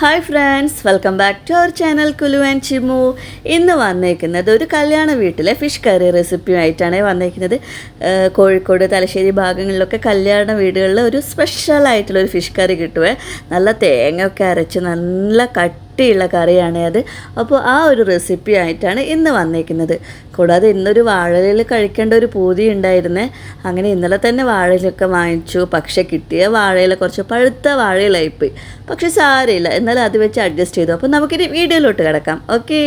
Hi friends welcome back to our channel Kulu and Chimu ഇന്ന് വന്നേക്കുന്നത് ഒരു കല്യാണ വീട്ടിലെ ഫിഷ് കറി റെസിപ്പിയുമായിട്ടാണ് വന്നേക്കുന്നത്. കോഴിക്കോട് തലശ്ശേരി ഭാഗങ്ങളിലൊക്കെ കല്യാണ വീടുകളിൽ ഒരു സ്പെഷ്യൽ ആയിട്ടുള്ള ഒരു ഫിഷ് കറി കിട്ടുവേ. നല്ല തേങ്ങ ഒക്കെ അരച്ച് നല്ല കട്ടിയുള്ള കറിയാണ് അത്. അപ്പോൾ ആ ഒരു റെസിപ്പി ആയിട്ടാണ് ഇന്ന് വന്നേക്കുന്നത്. കൂടാതെ ഇന്നൊരു വാഴയിൽ കഴിക്കേണ്ട ഒരു പൂതി ഉണ്ടായിരുന്നേ. അങ്ങനെ ഇന്നലെ തന്നെ വാഴയിലൊക്കെ വാങ്ങിച്ചു. പക്ഷേ കിട്ടിയ വാഴയില കുറച്ച് പഴുത്ത വാഴയിലായിപ്പോയി. പക്ഷേ സാരമില്ല. എന്നാലും അത് വെച്ച് അഡ്ജസ്റ്റ് ചെയ്തു. അപ്പോൾ നമുക്കിനി വീഡിയോയിലോട്ട് കിടക്കാം. ഓക്കേ.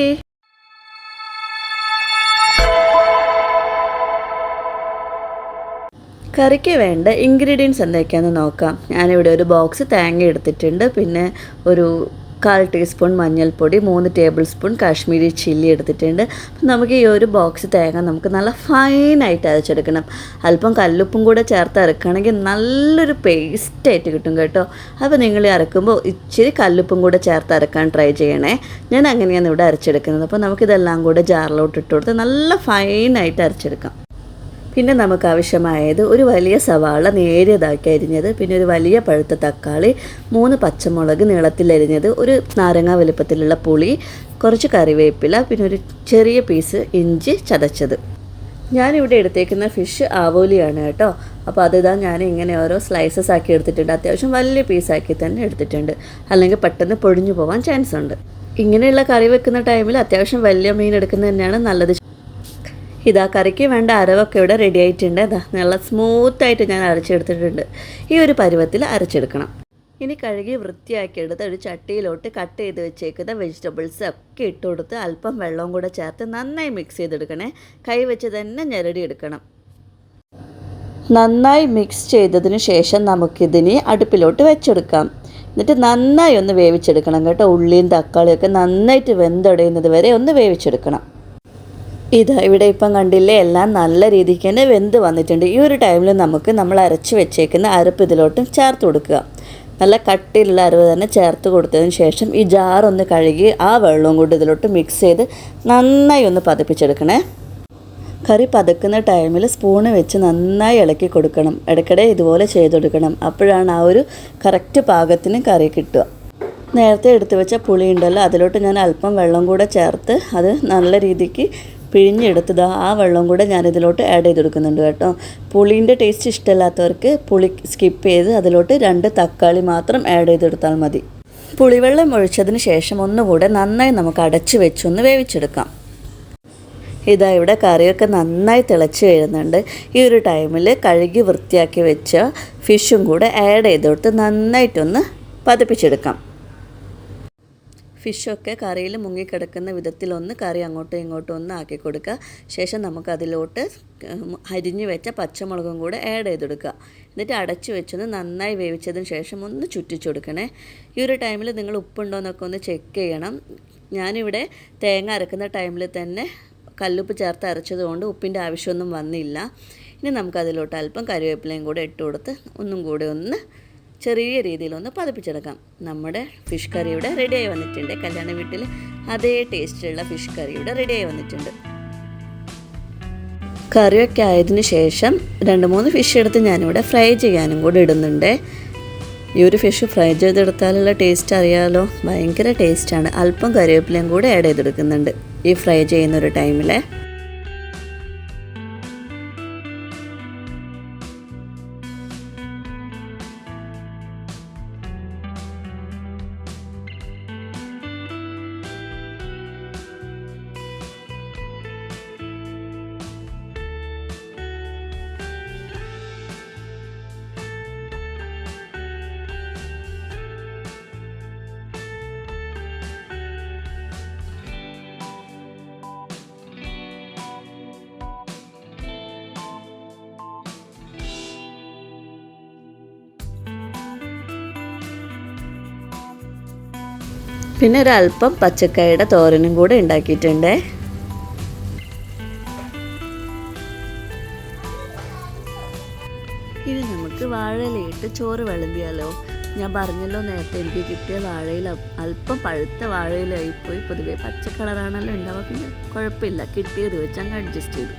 കറിക്ക് വേണ്ട ഇൻഗ്രീഡിയൻസ് എന്തൊക്കെയാണെന്ന് നോക്കാം. ഞാനിവിടെ ഒരു ബോക്സ് തേങ്ങ എടുത്തിട്ടുണ്ട്. പിന്നെ ഒരു കാൽ ടീസ്പൂൺ മഞ്ഞൾപ്പൊടി മൂന്ന് ടേബിൾ സ്പൂൺ കാശ്മീരി ചില്ലി എടുത്തിട്ടുണ്ട്. അപ്പം നമുക്ക് ഈ ഒരു ബോക്സ് തേങ്ങ നമുക്ക് നല്ല ഫൈനായിട്ട് അരച്ചെടുക്കണം. അല്പം കല്ലുപ്പും കൂടെ ചേർത്ത് അരക്കുകയാണെങ്കിൽ നല്ലൊരു പേസ്റ്റായിട്ട് കിട്ടും കേട്ടോ. അപ്പോൾ നിങ്ങൾ അരക്കുമ്പോൾ ഇച്ചിരി കല്ലുപ്പും കൂടെ ചേർത്ത് അരക്കാൻ ട്രൈ ചെയ്യണേ. ഞാൻ അങ്ങനെയാണ് ഇവിടെ അരച്ചെടുക്കുന്നത്. അപ്പോൾ നമുക്കിതെല്ലാം കൂടെ ജാറിലോട്ട് ഇട്ട് കൊടുത്ത് നല്ല ഫൈനായിട്ട് അരച്ചെടുക്കാം. പിന്നെ നമുക്ക് ആവശ്യമായത് ഒരു വലിയ സവാള നേരിയതാക്കി അരിഞ്ഞത്. പിന്നെ ഒരു വലിയ പഴുത്ത തക്കാളി മൂന്ന് പച്ചമുളക് നീളത്തിൽ നീളത്തിലരിഞ്ഞത് ഒരു നാരങ്ങ വലുപ്പത്തിലുള്ള പുളി കുറച്ച് കറിവേപ്പില പിന്നെ ഒരു ചെറിയ പീസ് ഇഞ്ചി ചതച്ചത്. ഞാനിവിടെ എടുത്തേക്കുന്ന ഫിഷ് ആവോലിയാണ് കേട്ടോ. അപ്പോൾ അതിതാ ഞാൻ ഇങ്ങനെ ഓരോ സ്ലൈസസ് ആക്കി എടുത്തിട്ടുണ്ട്. അത്യാവശ്യം വലിയ പീസാക്കി തന്നെ എടുത്തിട്ടുണ്ട്. അല്ലെങ്കിൽ പെട്ടെന്ന് പൊഴിഞ്ഞു പോകാൻ ചാൻസ് ഉണ്ട്. ഇങ്ങനെയുള്ള കറി വെക്കുന്ന ടൈമിൽ അത്യാവശ്യം വലിയ മീൻ എടുക്കുന്നത് തന്നെയാണ് നല്ലത്. ഇതാ കറിക്ക് വേണ്ട അരവൊക്കെ ഇവിടെ റെഡി ആയിട്ടുണ്ട്. ഇതാ നല്ല സ്മൂത്തായിട്ട് ഞാൻ അരച്ചെടുത്തിട്ടുണ്ട്. ഈ ഒരു പരുവത്തിൽ അരച്ചെടുക്കണം. ഇനി കഴുകി വൃത്തിയാക്കി എടുത്ത് ഒരു ചട്ടിയിലോട്ട് കട്ട് ചെയ്ത് വെച്ചേക്കുന്ന വെജിറ്റബിൾസ് ഒക്കെ ഇട്ട് കൊടുത്ത് അല്പം വെള്ളവും കൂടെ ചേർത്ത് നന്നായി മിക്സ് ചെയ്തെടുക്കണേ. കൈ വെച്ച് തന്നെ ഞെരടി എടുക്കണം. നന്നായി മിക്സ് ചെയ്തതിന് ശേഷം നമുക്കിതിനെ അടുപ്പിലോട്ട് വെച്ചെടുക്കാം. എന്നിട്ട് നന്നായി ഒന്ന് വേവിച്ചെടുക്കണം കേട്ടോ. ഉള്ളിയും തക്കാളിയൊക്കെ നന്നായിട്ട് വെന്തടയുന്നത് വരെ ഒന്ന് വേവിച്ചെടുക്കണം. ഇതാ ഇവിടെ ഇപ്പം കണ്ടില്ലേ എല്ലാം നല്ല രീതിക്ക് തന്നെ വെന്ത് വന്നിട്ടുണ്ട്. ഈ ഒരു ടൈമിൽ നമുക്ക് നമ്മൾ അരച്ച് വെച്ചേക്കുന്ന അരപ്പ് ഇതിലോട്ടും ചേർത്ത് കൊടുക്കുക. നല്ല കട്ടിയുള്ള അരവ് തന്നെ ചേർത്ത് കൊടുത്തതിന് ശേഷം ഈ ജാറൊന്ന് കഴുകി ആ വെള്ളവും കൂടി ഇതിലോട്ട് മിക്സ് ചെയ്ത് നന്നായി ഒന്ന് പതിപ്പിച്ചെടുക്കണേ. കറി പതക്കുന്ന ടൈമിൽ സ്പൂണ് വെച്ച് നന്നായി ഇളക്കി കൊടുക്കണം. ഇടയ്ക്കിടെ ഇതുപോലെ ചെയ്ത് കൊടുക്കണം. അപ്പോഴാണ് ആ ഒരു കറക്റ്റ് പാകത്തിന് കറി കിട്ടുക. നേരത്തെ എടുത്തു വെച്ച പുളി ഉണ്ടല്ലോ അതിലോട്ട് ഞാൻ അല്പം വെള്ളം കൂടെ ചേർത്ത് അത് നല്ല രീതിക്ക് പിഴിഞ്ഞെടുത്തത്. ആ വെള്ളം കൂടെ ഞാൻ ഇതിലോട്ട് ആഡ് ചെയ്ത് കൊടുക്കുന്നുണ്ട് കേട്ടോ. പുളീന്റെ ടേസ്റ്റ് ഇഷ്ടമല്ലാത്തവർക്ക് പുളി സ്കിപ്പ് ചെയ്ത് അതിലോട്ട് രണ്ട് തക്കാളി മാത്രം ആഡ് ചെയ്തെടുത്താൽ മതി. പുളിവെള്ളം ഒഴിച്ചതിന് ശേഷം ഒന്നുകൂടെ നന്നായി നമുക്ക് അടച്ചു വെച്ചൊന്ന് വേവിച്ചെടുക്കാം. ഇതാ ഇവിടെ കറിയൊക്കെ നന്നായി തിളച്ച് വരുന്നുണ്ട്. ഈ ഒരു ടൈമിൽ കഴുകി വൃത്തിയാക്കി വെച്ച ഫിഷും കൂടെ ആഡ് ചെയ്ത് കൊടുത്ത് നന്നായിട്ടൊന്ന് പതിപ്പിച്ചെടുക്കാം. ഫിഷൊക്കെ കറിയിൽ മുങ്ങിക്കിടക്കുന്ന വിധത്തിലൊന്ന് കറി അങ്ങോട്ടും ഇങ്ങോട്ടും ഒന്ന് ആക്കി കൊടുക്കുക. ശേഷം നമുക്കതിലോട്ട് അരിഞ്ഞു വെച്ച പച്ചമുളകും കൂടെ ആഡ് ചെയ്ത് കൊടുക്കുക എന്നിട്ട് അടച്ചു വെച്ചൊന്ന് നന്നായി വേവിച്ചതിന് ശേഷം ഒന്ന് ചുറ്റിച്ചു കൊടുക്കണേ. ഈ ഒരു ടൈമിൽ നിങ്ങൾ ഉപ്പുണ്ടോ എന്നൊക്കെ ഒന്ന് ചെക്ക് ചെയ്യണം. ഞാനിവിടെ തേങ്ങ അരക്കുന്ന ടൈമിൽ തന്നെ കല്ലുപ്പ് ചേർത്ത് അരച്ചതുകൊണ്ട് ഉപ്പിന്റെ ആവശ്യമൊന്നും വന്നില്ല. ഇനി നമുക്കതിലോട്ട് അല്പം കറിവേപ്പിലയും കൂടെ ഇട്ട് കൊടുത്ത് ഒന്നും കൂടെ ഒന്ന് ചെറിയ രീതിയിലൊന്ന് പതിപ്പിച്ചെടുക്കാം. നമ്മുടെ ഫിഷ് കറി ഇവിടെ റെഡിയായി വന്നിട്ടുണ്ട്. കല്യാണ വീട്ടിൽ അതേ ടേസ്റ്റിലുള്ള ഫിഷ് കറി ഇവിടെ റെഡിയായി വന്നിട്ടുണ്ട്. കറിയൊക്കെ ആയതിന് ശേഷം രണ്ട് മൂന്ന് ഫിഷ് എടുത്ത് ഞാനിവിടെ ഫ്രൈ ചെയ്യാനും കൂടി ഇടുന്നുണ്ട്. ഈ ഒരു ഫിഷ് ഫ്രൈ ചെയ്തെടുത്താലുള്ള ടേസ്റ്റ് അറിയാമല്ലോ ഭയങ്കര ടേസ്റ്റാണ് അല്പം കറിവേപ്പിലയും കൂടെ ആഡ് ചെയ്തെടുക്കുന്നുണ്ട്. ഈ ഫ്രൈ ചെയ്യുന്ന ഒരു ടൈമിൽ പിന്നെ ഒരല്പം പച്ചക്കായുടെ തോരനും കൂടെ ഉണ്ടാക്കിയിട്ടുണ്ട്. ഇനി നമുക്ക് വാഴയിലയിട്ട് ചോറ് വിളമ്പിയാലോ? ഞാൻ പറഞ്ഞല്ലോ നേരത്തെ എനിക്ക് കിട്ടിയ വാഴയിൽ അല്പം പഴുത്ത വാഴയിലായിപ്പോയി. പൊതുവേ പച്ച കളറാണല്ലോ ഉണ്ടാവുക. പിന്നെ കുഴപ്പമില്ല. കിട്ടിയത് വെച്ച് അങ്ങ് അഡ്ജസ്റ്റ് ചെയ്തു.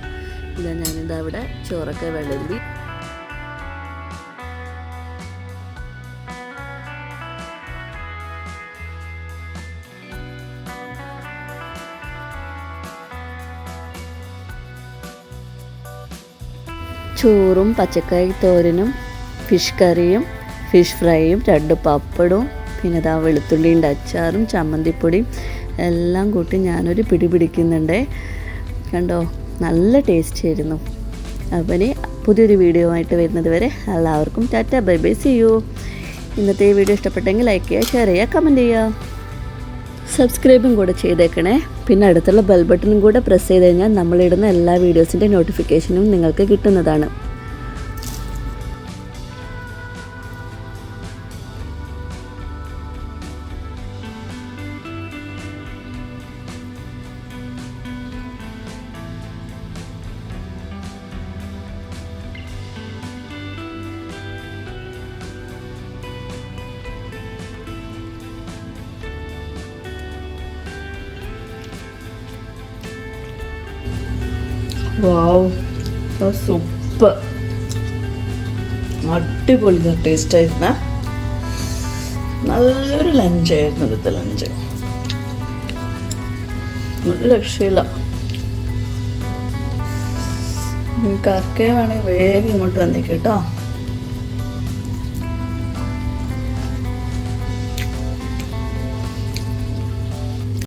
ഇതാ ഞാനിതാ അവിടെ ചോറൊക്കെ വിളമ്പി. ചോറും പച്ചക്കറി തോരനും ഫിഷ് കറിയും ഫിഷ് ഫ്രൈയും രണ്ട് പപ്പടവും പിന്നെ ഇതാ വെളുത്തുള്ളിന്റെ അച്ചാറും ചമ്മന്തിപ്പൊടിയും എല്ലാം കൂട്ടി ഞാനൊരു പിടി പിടിക്കുന്നുണ്ട്. കണ്ടോ? നല്ല ടേസ്റ്റ് ആയിരുന്നു. അപ്പം ഇനി പുതിയൊരു വീഡിയോ ആയിട്ട് വരുന്നത് വരെ എല്ലാവർക്കും tata bye bye see you ഇന്നത്തെ ഈ വീഡിയോ ഇഷ്ടപ്പെട്ടെങ്കിൽ ലൈക്ക് ചെയ്യുക ഷെയർ ചെയ്യുക കമന്റ് ചെയ്യുക. സബ്സ്ക്രൈബും കൂടെ ചെയ്തേക്കണേ. പിന്നെ അടുത്തുള്ള ബെൽ ബട്ടണും കൂടെ പ്രസ് ചെയ്ത് കഴിഞ്ഞാൽ നമ്മളിടുന്ന എല്ലാ വീഡിയോസിന്റെ നോട്ടിഫിക്കേഷനും നിങ്ങൾക്ക് കിട്ടുന്നതാണ്. വാവ് സൂപ്പർ അടിപൊളി ടേസ്റ്റ് ആയിരുന്ന. നല്ലൊരു ലഞ്ചായിരുന്നു ഇവിടുത്തെ ലഞ്ച് നല്ല രക്ഷയില്ല. നിങ്ങൾക്ക് ആർക്കേ വേണമെങ്കിൽ വേഗം ഇങ്ങോട്ട് വന്നേക്ക് കേട്ടോ.